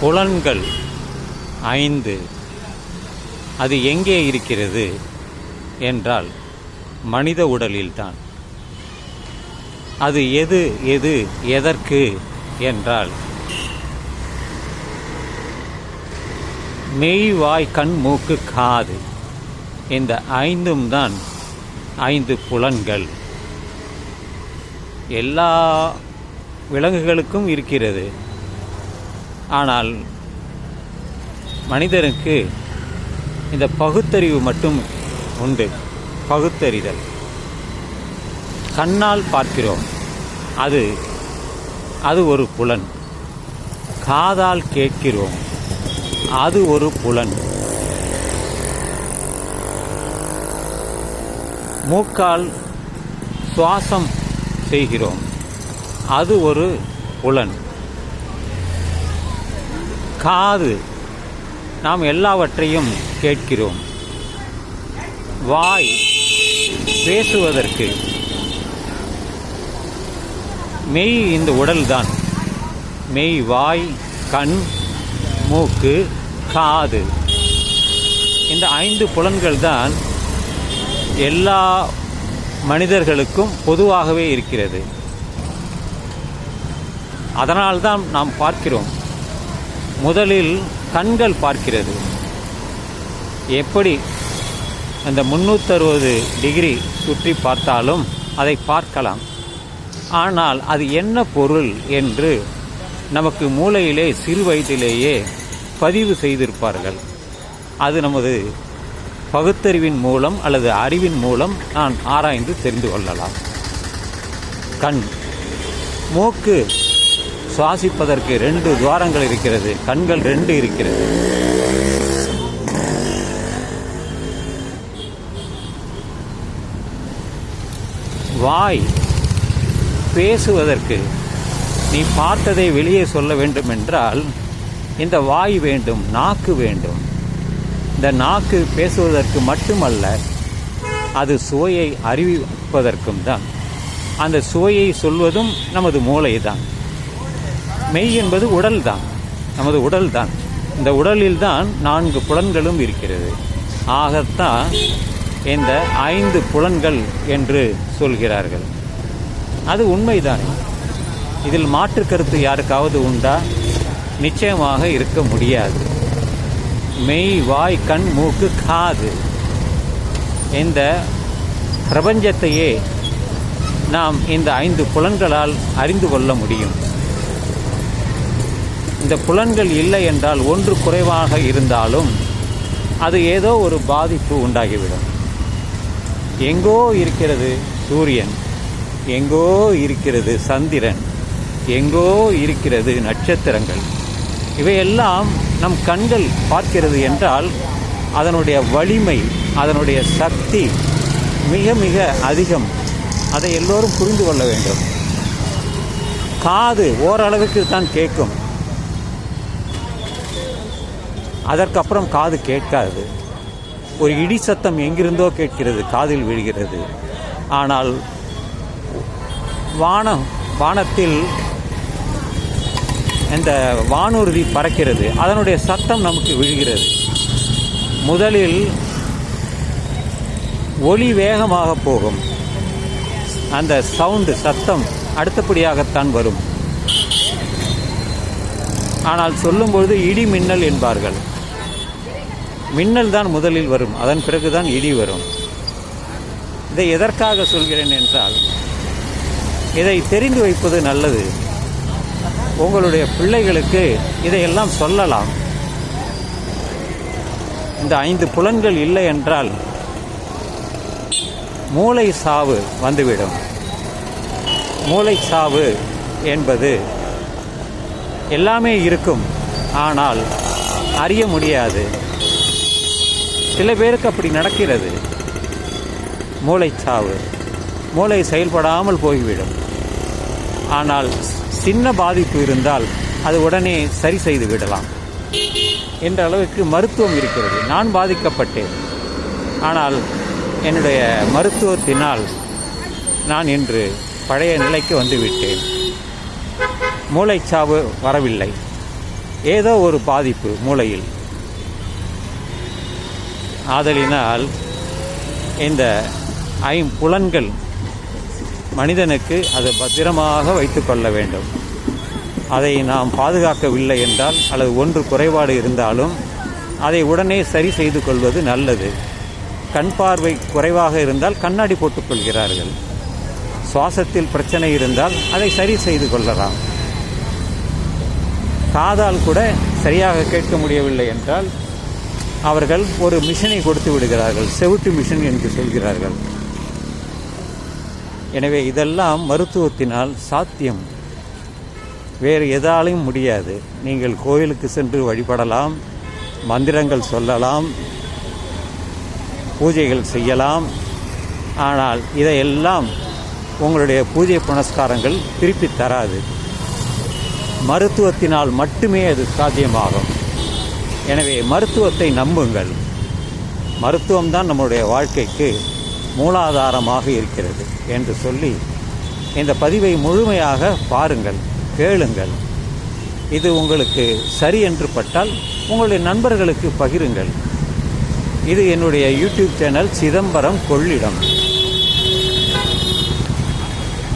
புலன்கள் ஐந்து. அது எங்கே இருக்கிறது? என்றால் மனித உடலில்தான். அது எது எது எதற்கு? என்றால் மெய் வாய் கண் மூக்கு காது இந்த ஐந்தும் தான் ஐந்து புலன்கள். எல்லா விலங்குகளுக்கும் இருக்கிறது. ஆனால் மனிதனுக்கு இந்த பகுத்தறிவு மட்டும் உண்டு. பகுத்தறிதல். கண்ணால் பார்க்கிறோம். அது அது ஒரு புலன். காதால் கேட்கிறோம். அது ஒரு புலன். மூக்கால் சுவாசம் செய்கிறோம். அது ஒரு புலன். காது. நாம் எல்லாவற்றையும் கேட்கிறோம். வாய் பேசுவதற்கு. மெய் இந்த உடல்தான். மெய் வாய் கண் மூக்கு காது. இந்த ஐந்து புலன்கள் தான் எல்லா மனிதர்களுக்கும் பொதுவாகவே இருக்கிறது. அதனால்தான் நாம் பார்க்கிறோம். முதலில் கண்கள் பார்க்கிறது. எப்படி அந்த முந்நூற்றறுபது டிகிரி சுற்றி பார்த்தாலும் அதை பார்க்கலாம். ஆனால் அது என்ன பொருள் என்று நமக்கு மூளையிலே சிறு வயதிலேயே பதிவு செய்திருப்பார்கள். அது நமது பகுத்தறிவின் மூலம் அல்லது அறிவின் மூலம் நான் ஆராய்ந்து தெரிந்து கொள்ளலாம். கண் மூக்கு சுவாசிப்பதற்கு ரெண்டு துவாரங்கள் இருக்கிறது. கண்கள் ரெண்டு இருக்கிறது. வாய் பேசுவதற்கு நீ பார்த்ததை வெளியே சொல்ல வேண்டும் என்றால் இந்த வாய் வேண்டும் நாக்கு வேண்டும். இந்த நாக்கு பேசுவதற்கு மட்டுமல்ல அது சுவையை அறிவிப்பதற்கும் தான். அந்த சுவையை சொல்வதும் நமது மூளை தான் மெய் என்பது உடல் தான் நமது உடல் தான் இந்த உடலில் தான் நான்கு புலன்களும் இருக்கிறது. ஆகத்தான் இந்த ஐந்து புலன்கள் என்று சொல்கிறார்கள். அது உண்மைதானே? இதில் மாற்று கருத்து யாருக்காவது உண்டா? நிச்சயமாக இருக்க முடியாது. மெய் வாய் கண் மூக்கு காது. இந்த பிரபஞ்சத்தையே நாம் இந்த ஐந்து புலன்களால் அறிந்து கொள்ள முடியும். இந்த புலன்கள் இல்லை என்றால் ஒன்று குறைவாக இருந்தாலும் அது ஏதோ ஒரு பாதிப்பு உண்டாகிவிடும். எங்கோ இருக்கிறது சூரியன் எங்கோ இருக்கிறது சந்திரன் எங்கோ இருக்கிறது நட்சத்திரங்கள். இவையெல்லாம் நம் கண்கள் பார்க்கிறது என்றால் அதனுடைய வலிமை அதனுடைய சக்தி மிக மிக அதிகம். அதை எல்லோரும் புரிந்து கொள்ள வேண்டும். காது ஓரளவுக்கு தான் கேட்கும். அதற்கப்புறம் காது கேட்காது. ஒரு இடி சத்தம் எங்கிருந்தோ கேட்கிறது காதில் விழுகிறது. ஆனால் வானம் வானத்தில் இந்த வானூர்தி பறக்கிறது. அதனுடைய சத்தம் நமக்கு விழுகிறது. முதலில் ஒளி வேகமாக போகும். அந்த சவுண்டு சத்தம் அடுத்தபடியாகத்தான் வரும். ஆனால் சொல்லும்பொழுது இடி மின்னல் என்பார்கள். மின்னல் தான் முதலில் வரும் அதன் பிறகுதான் இடி வரும். இதை எதற்காக சொல்கிறேன் என்றால் இதை தெரிந்து வைப்பது நல்லது. உங்களுடைய பிள்ளைகளுக்கு இதையெல்லாம் சொல்லலாம். இந்த ஐந்து புலன்கள் இல்லை என்றால் மூளை சாவு வந்துவிடும். மூளை சாவு என்பது எல்லாமே இருக்கும் ஆனால் அறிய முடியாது. சில பேருக்கு அப்படி நடக்கிறது. மூளைச்சாவு. மூளை செயல்படாமல் போய்விடும். ஆனால் சின்ன பாதிப்பு இருந்தால் அது உடனே சரி செய்து விடலாம். என்ற அளவுக்கு மருத்துவம் இருக்கிறது. நான் பாதிக்கப்பட்டேன். ஆனால் என்னுடைய மருத்துவத்தினால் நான் இன்று பழைய நிலைக்கு வந்துவிட்டேன். மூளைச்சாவு வரவில்லை. ஏதோ ஒரு பாதிப்பு மூளையில். ஆதலினால் இந்த ஐம்புலன்கள் மனிதனுக்கு அதை பத்திரமாக வைத்துக்கொள்ள வேண்டும். அதை நாம் பாதுகாக்கவில்லை என்றால் அல்லது ஒன்று குறைபாடு இருந்தாலும் அதை உடனே சரி செய்து கொள்வது நல்லது. கண் பார்வை குறைவாக இருந்தால் கண்ணாடி போட்டுக்கொள்கிறார்கள் சுவாசத்தில் பிரச்சனை இருந்தால் அதை சரி செய்து கொள்ளலாம். காதால் கூட சரியாக கேட்க முடியவில்லை என்றால் அவர்கள் ஒரு மிஷினை கொடுத்து விடுகிறார்கள். செவிட்டு மிஷின் என்று சொல்கிறார்கள். எனவே இதெல்லாம் மருத்துவத்தினால் சாத்தியம். வேறு எதாலையும் முடியாது. நீங்கள் கோயிலுக்கு சென்று வழிபடலாம் மந்திரங்கள் சொல்லலாம் பூஜைகள் செய்யலாம். ஆனால் இதையெல்லாம் உங்களுடைய பூஜை புனஸ்காரங்கள் திருப்பி தராது. மருத்துவத்தினால் மட்டுமே அது சாத்தியமாகும். எனவே மருத்துவத்தை நம்புங்கள். மருத்துவம்தான் நம்முடைய வாழ்க்கைக்கு மூலாதாரமாக இருக்கிறது என்று சொல்லி இந்த பதிவை முழுமையாக பாருங்கள் கேளுங்கள். இது உங்களுக்கு சரி என்று பட்டால் உங்களுடைய நண்பர்களுக்கு பகிருங்கள். இது என்னுடைய யூடியூப் சேனல் சிதம்பரம் கொள்ளிடம்.